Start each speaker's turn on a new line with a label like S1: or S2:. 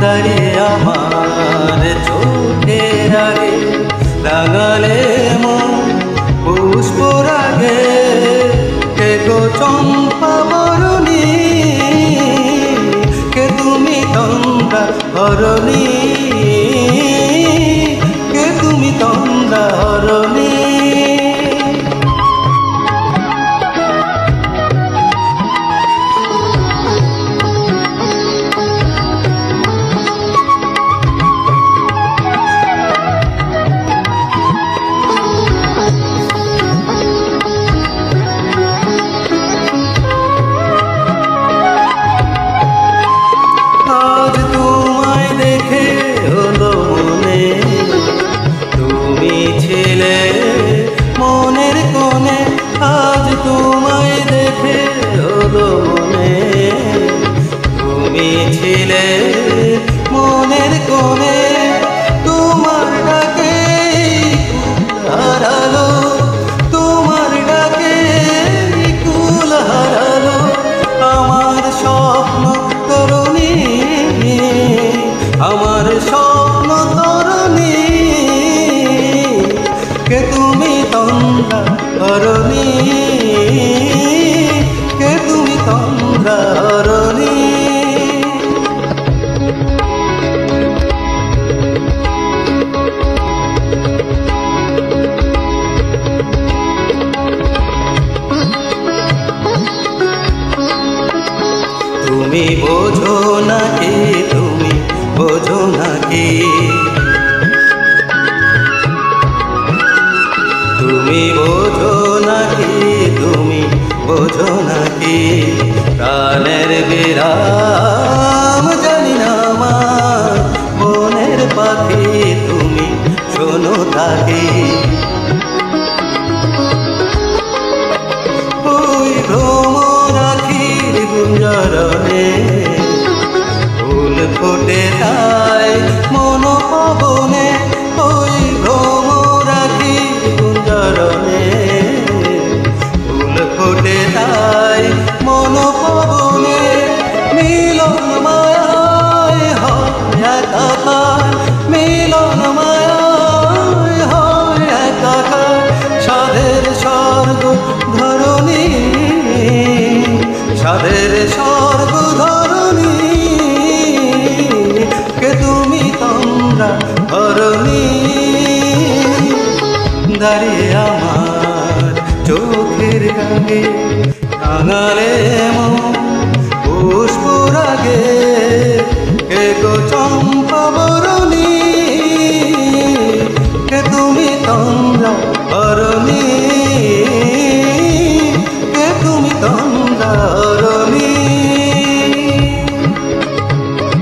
S1: দাঁড়িয়ে আমার চোখে আগে লাগালে মন পুষ্প রাগে কে গো চম্পা বরণী? কে তুমি তন্দ্রা হরণী কে তুমি তন্দ্রা ছিলে মনের কোণে তোমার ডাকে, হারালো, তোমার ডাকে কুল হারালো আমার স্বপ্ন তরুণী। আমার স্বপ্ন তরুণী। কে তুমি তন্দ্রা তরুণী? তুমি বোঝো নাকি তুমি বোঝো নাকি? তুমি বোঝো নাকি তুমি বোঝো নাকি? প্রাণের বিরাম তাই মন পবনে ওই ভ্রমরাখির গুঞ্জরণে। ফুল ফোটে তাই মন পবনে মিলন মায়ায় হয় একাকার। মিলন মায়ায় হয় একাকার। সাধের স্বর্গ நானே